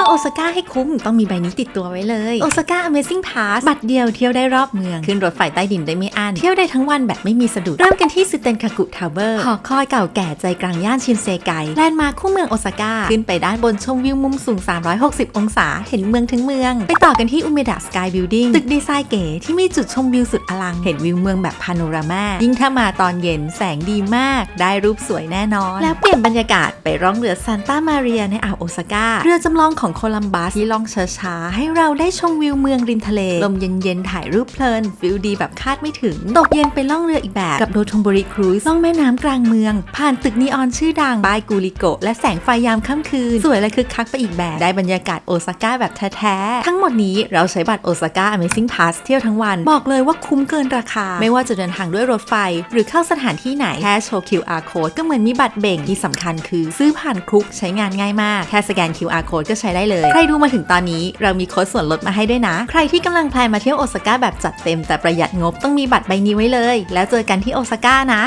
ยวโอซาก้าให้คุ้มต้องมีใบนี้ติดตัวไว้เลยโอซาก้า Amazing Pass บัตรเดียวเที่ยวได้รอบเมือง ขึ้นรถไฟใต้ดินได้ไม่อั้นเที่ยวได้ทั้งวันแบบไม่มีสะดุด เริ่มกันที่ซึเตนคากุทาวเวอร์หอคอยเก่าแก่ใจกลางย่านชินเซไกแลนด์มาร์คคู่เมืองโอซาก้าขึ้นไปด้านบนชมวิวมุมสูง 360 องศา เห็นเมืองทั้งเมือง ไปต่อกันที่อุเมดะสกายบิลดิ้งตึกดีไซน์เก๋ที่มีจุดชมวิวสุดอลัง เห็นวิวเมืองแบบพาโนรามายิ่งถ้ามาตอนเย็นแสงดีมาก ได้รูปสวยแน่นอน แล้วเปลี่ยนบรรยากาศไปร่องเรือซานตามาเรียในอ่าวโอซาก้าเรือจำลองของโคลัมบัสที่ล่องช้าๆ ให้เราได้ชมวิวเมืองริมทะเล ลมเย็นๆ ถ่ายรูปเพลินฟิลดีแบบคาดไม่ถึง ตกเย็นไปล่องเรืออีกแบบกับโดทงบรีครูซล่องแม่น้ำกลางเมือง ผ่านตึกนีออนชื่อดังบายกูริโกะและแสงไฟยามค่ำคืน สวยและคึกคักไปอีกแบบได้บรรยากาศโอซาก้าแบบแท้ๆ ทั้งหมดนี้เราใช้บัตรโอซาก้า Amazing Pass เที่ยวทั้งวัน บอกเลยว่าคุ้มเกินราคา ไม่ว่าจะเดินทางด้วยรถไฟ หรือเข้าสถานที่ไหนแค่โชว์ QR code ก็เหมือนมีบัตรเบ่งที่สำคัญคือซื้อผ่านคลุกใช้งานง่ายมากแค่สแกน QR code ก็ใช้ได้เลย ใครดูมาถึงตอนนี้เรามีโค้ดส่วนลดมาให้ด้วยนะ ใครที่กำลังแพลนมาเที่ยวโอซาก้าแบบจัดเต็มแต่ประหยัดงบต้องมีบัตรใบนี้ไว้เลย แล้วเจอกันที่โอซาก้านะ